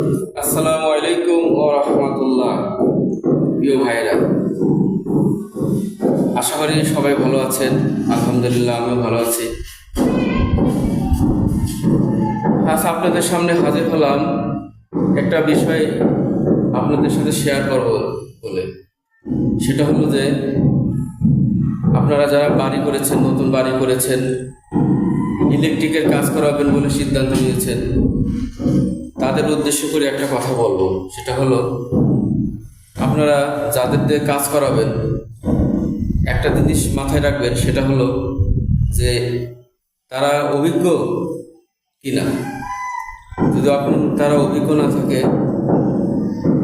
আসসালামু আলাইকুম ও রহমতুল্লাহ। প্রিয় ভাইরা আশা করি সবাই ভালো আছেন। আলহামদুলিল্লাহ, আমিও ভালো আছি। আজ আপনাদের সামনে হাজির হলাম একটা বিষয় আপনাদের সাথে শেয়ার করব বলে। সেটা হলো যে, আপনারা যারা বাড়ি করেছেন, নতুন বাড়ি করেছেন ইলেকট্রিকের কাজ করাবেন বলে সিদ্ধান্ত নিয়েছেন। তাদের উদ্দেশ্য করে একটা কথা বলব। সেটা হলো, আপনারা যাদের দিয়ে কাজ করাবেন, একটা জিনিস মাথায় রাখবেন, সেটা হলো যে তারা অভিজ্ঞ কিনা। যদি আপনি, তারা অভিজ্ঞ না থাকে,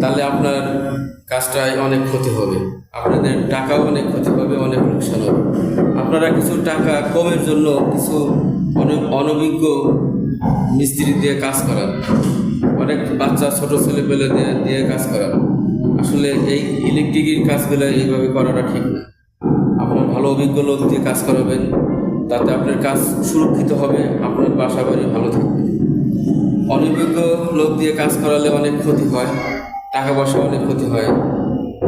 তাহলে আপনার কাজটায় অনেক ক্ষতি হবে। আপনাদের টাকাও অনেক ক্ষতি হবে অনেক লোকসান হবে। আপনারা কিছু টাকা কমের জন্য কিছু অন- অনভিজ্ঞ মিস্ত্রি দিয়ে কাজ করান। অনেক বাচ্চা, ছোট ছেলে পেলে দিয়ে কাজ করান। আসলে এই ইলেকট্রিকের কাজগুলো এইভাবে করাটা ঠিক না। আপনার ভালো অভিজ্ঞ লোক দিয়ে কাজ করাবেন, তাতে আপনার কাজ সুরক্ষিত হবে, আপনার বাসা বাড়ি ভালো থাকবে। অনভিজ্ঞ লোক দিয়ে কাজ করালে অনেক ক্ষতি হয়, টাকা পয়সা অনেক ক্ষতি হয়।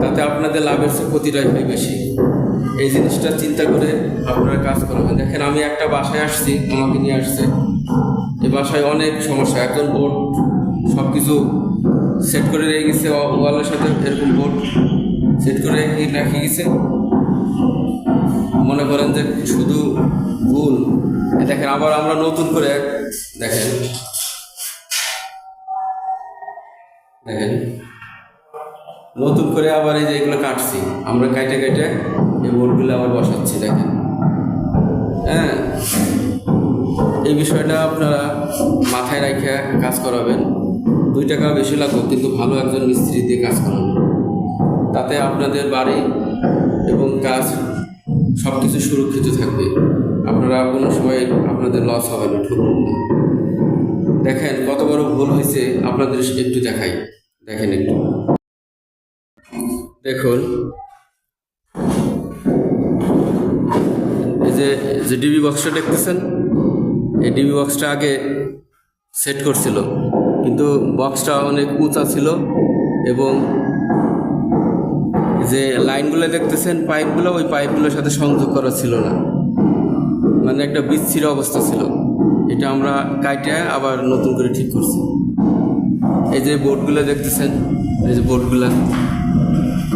তাতে আপনাদের লাভের চেয়ে ক্ষতিটাই হয় বেশি। এই জিনিসটা চিন্তা করে আপনারা কাজ করবেন। দেখেন, আমি একটা বাসায় আসছি, আমাকে নিয়ে আসছে। এই অনেক সমস্যা। এখন বোর্ড সব কিছু সেট করে রেখে গেছে, ওয়ালের সাথে এরকম বোর্ড সেট করে রেখে গেছে। মনে করেন যে শুধু ভুল। দেখেন, আবার আমরা নতুন করে দেখেন। দেখেন। নতুন করে আবার এই যে এগুলো কাটছি। আমরা কাইটে কাইটে এই বোর্ডগুলো আবার বসাচ্ছি, দেখেন। হ্যাঁ? এই বিষয়টা আপনারা মাথায় রেখে কাজ করাবেন। দুই টাকা বেশি লাগুক কিন্তু ভালো একজন মিস্ত্রি দিয়ে কাজ করাবেন তাতে আপনাদের বাড়ি এবং কাজ সব কিছু সুরক্ষিত থাকবে। আপনারা কোনো সময় আপনাদের লস হবে না ঠুকুন দেখেন, কত বড় ভুল হয়েছে, আপনাদের একটু দেখাই। দেখেন একটু। দেখুন, এই যে যে ডিবি বক্সটা দেখতেছেন? এই ডিবি বক্সটা আগে সেট করছিল। কিন্তু বক্সটা অনেক উঁচা ছিল এবং যে লাইনগুলো দেখতেছেন পাইপগুলো, ওই পাইপগুলোর সাথে সংযোগ করা ছিল না। মানে একটা বিচ্ছির অবস্থা ছিল। এটা আমরা কাইটে আবার নতুন করে ঠিক করছি। এই যে বোর্ডগুলো দেখতেছেন, এই যে বোর্ডগুলো।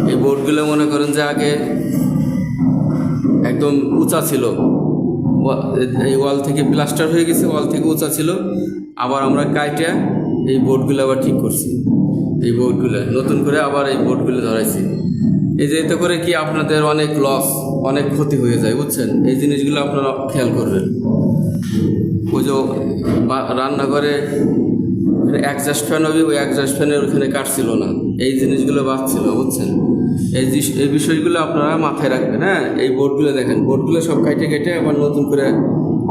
এই বোর্ডগুলো মনে করেন যে আগে একদম উঁচা ছিল। ওয়াল থেকে প্লাস্টার হয়ে গেছে, ওয়াল থেকে উঁচা ছিল। আবার আমরা কাইটে এই বোর্ডগুলো আবার ঠিক করছি। এই বোর্ডগুলো, নতুন করে আবার এই বোর্ডগুলো ধরাইছি। এই যে এতে করে কি আপনাদের অনেক লস অনেক ক্ষতি হয়ে যায়, বুঝছেন? এই জিনিসগুলো আপনারা খেয়াল করবেন। ওই যে রান্নাঘরে একজাস্ট ফ্যান হবে, ওই একজাস্ট ফ্যানের ওখানে কাটছিল না। এই জিনিসগুলো বাঁচছিল বুঝছেন? এই এই বিষয়গুলো আপনারা মাথায় রাখবেন হ্যাঁ? এই বোর্ডগুলো দেখেন বোর্ডগুলো সব কাটে কেটে আবার নতুন করে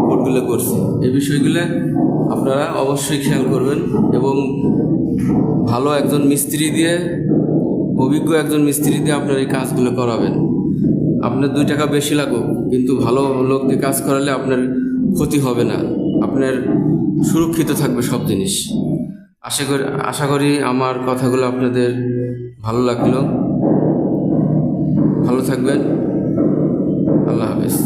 বোর্ডগুলো করছি। এই বিষয়গুলো আপনারা অবশ্যই খেয়াল করবেন এবং ভালো একজন মিস্ত্রি দিয়ে, অভিজ্ঞ একজন মিস্ত্রি দিয়ে আপনার এই কাজগুলো করাবেন। আপনার দুই টাকা বেশি লাগুক, কিন্তু ভালো লোক দিয়ে কাজ করালে আপনার ক্ষতি হবে না। আপনার সুরক্ষিত থাকবে সব জিনিস। আশা করি আশা করি আমার কথাগুলো আপনাদের ভালো লাগল। ভালো থাকবেন। আল্লাহ হাফেজ।